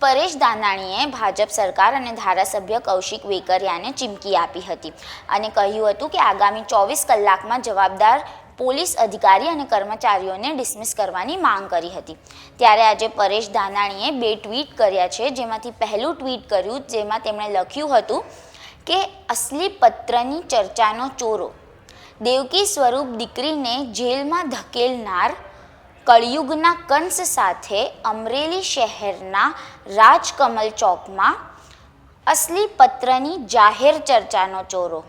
પરેશ દાનાણીએ ભાજપ સરકાર અને ધારાસભ્ય કૌશિક વેકરિયાને ચીમકી આપી હતી અને કહ્યું હતું કે આગામી ચોવીસ કલાકમાં જવાબદાર પોલીસ અધિકારી અને કર્મચારીઓને ડિસમિસ કરવાની માંગ કરી હતી. ત્યારે આજે પરેશ દાનાણીએ બે ટ્વીટ કર્યા છે, જેમાંથી પહેલું ટ્વીટ કર્યું, જેમાં તેમણે લખ્યું હતું કે, અસલી પત્રની ચર્ચાનો ચોરો. દેવકી સ્વરૂપ દીકરીને જેલમાં ધકેલનાર કળિયુગના કંસ સાથે અમરેલી શહેરના રાજકમલ ચોકમાં અસલી પત્રની જાહેર ચર્ચાનો ચોરો.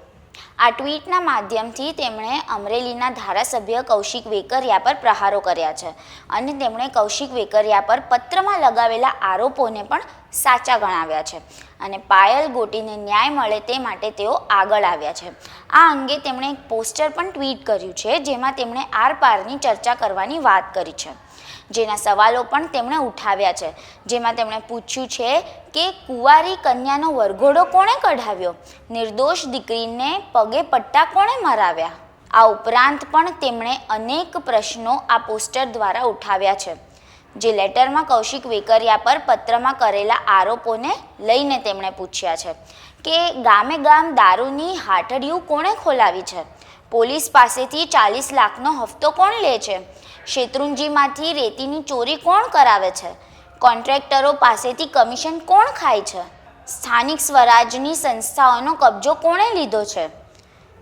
આ ટ્વીટના માધ્યમથી તેમણે અમરેલીના ધારાસભ્ય કૌશિક વેકરિયા પર પ્રહારો કર્યા છે અને તેમણે કૌશિક વેકરિયા પર પત્રમાં લગાવેલા આરોપોને પણ સાચા ગણાવ્યા છે અને પાયલ ગોટીને ન્યાય મળે તે માટે તેઓ આગળ આવ્યા છે. આ અંગે તેમણે એક પોસ્ટર પણ ટ્વીટ કર્યું છે જેમાં તેમણે આરપારની ચર્ચા કરવાની વાત કરી છે. જેના સવાલો પણ તેમણે ઉઠાવ્યા છે. જેમાં તેમણે પૂછ્યું છે કે કુંવારી કન્યાનો વરઘોડો કોણે કઢાવ્યો? નિર્દોષ દીકરીને પગે પટ્ટા કોણે મરાવ્યા? આ ઉપરાંત પણ તેમણે અનેક પ્રશ્નો આ પોસ્ટર દ્વારા ઉઠાવ્યા છે. જે લેટરમાં કૌશિક વેકરિયા પર પત્રમાં કરેલા આરોપોને લઈને તેમણે પૂછ્યા છે કે ગામે ગામ દારૂની હાટડિયું કોણે ખોલાવી છે? પોલીસ પાસેથી ચાલીસ લાખનો હફતો કોણ લે છે? શેત્રુંજીમાંથી રેતીની ચોરી કોણ કરાવે છે? કોન્ટ્રાક્ટરો પાસેથી કમિશન કોણ ખાય છે? સ્થાનિક સ્વરાજની સંસ્થાઓનો કબજો કોણે લીધો છે?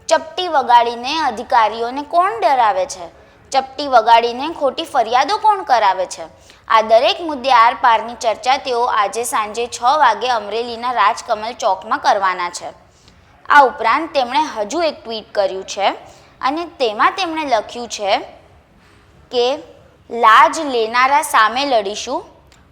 ચપટી વગાડીને અધિકારીઓને કોણ ડરાવે છે? ચપટી વગાડીને ખોટી ફરિયાદો કોણ કરાવે છે? આ દરેક મુદ્દે આરપારની ચર્ચા તેઓ આજે સાંજે છ વાગે અમરેલીના રાજકમલ ચોકમાં કરવાના છે. આ ઉપરાંત તેમણે હજુ એક ટ્વીટ કર્યું છે અને તેમાં તેમણે લખ્યું છે કે, લાજ લેનારા સામે લડીશું.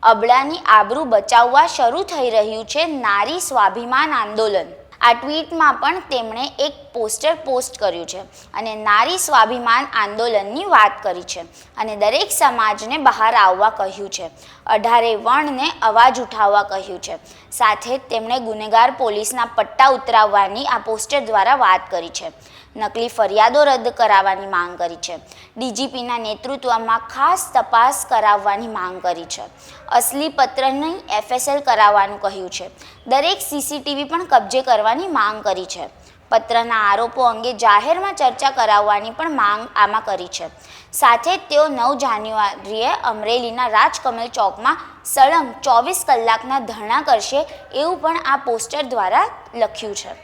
અબળાની આબરૂ બચાવવા શરૂ થઈ રહ્યું છે નારી સ્વાભિમાન આંદોલન. આ ટ્વીટમાં પણ તેમણે એક પોસ્ટર પોસ્ટ કર્યું છે અને નારી સ્વાભિમાન આંદોલનની વાત કરી છે અને દરેક સમાજને બહાર આવવા કહ્યું છે. અઢારે વણને અવાજ ઉઠાવવા કહ્યું છે. સાથે તેમણે ગુનેગાર પોલીસના પટ્ટા ઉતરાવવાની આ પોસ્ટર દ્વારા વાત કરી છે. નકલી ફરિયાદો રદ કરાવવાની માંગ કરી છે. ડીજીપીના નેતૃત્વમાં ખાસ તપાસ કરાવવાની માંગ કરી છે. અસલી પત્રની એફએસએલ કરાવવાનું કહ્યું છે. દરેક સીસીટીવી પણ કબજે કરવાની માંગ કરી છે. પત્રના આરોપો અંગે જાહેરમાં ચર્ચા કરાવવાની પણ માંગ આમાં કરી છે. સાથે જ તેઓ નવ જાન્યુઆરીએ અમરેલીના રાજકમલ ચોકમાં સળંગ ચોવીસ કલાકના ધરણા કરશે એવું પણ આ પોસ્ટર દ્વારા લખ્યું છે.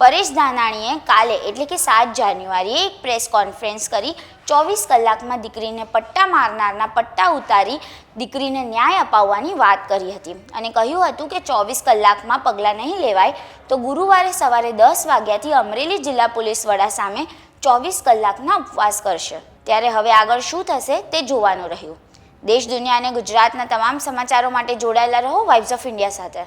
પરેશ ધાનાણીએ કાલે, એટલે કે સાત જાન્યુઆરીએ એક પ્રેસ કોન્ફરન્સ કરી, ચોવીસ કલાકમાં દીકરીને પટ્ટા મારનારના પટ્ટા ઉતારી દીકરીને ન્યાય અપાવવાની વાત કરી હતી. અને કહ્યું હતું કે ચોવીસ કલાકમાં પગલાં નહીં લેવાય, તો ગુરુવારે સવારે દસ વાગ્યાથી અમરેલી જિલ્લા પોલીસ વડા સામે ચોવીસ કલાકના ઉપવાસ કરશે. ત્યારે હવે આગળ શું થશે તે જોવાનું રહ્યું. દેશ, દુનિયા અને ગુજરાતના તમામ સમાચારો માટે જોડાયેલા રહો વાઇબ્સ ઓફ ઇન્ડિયા સાથે.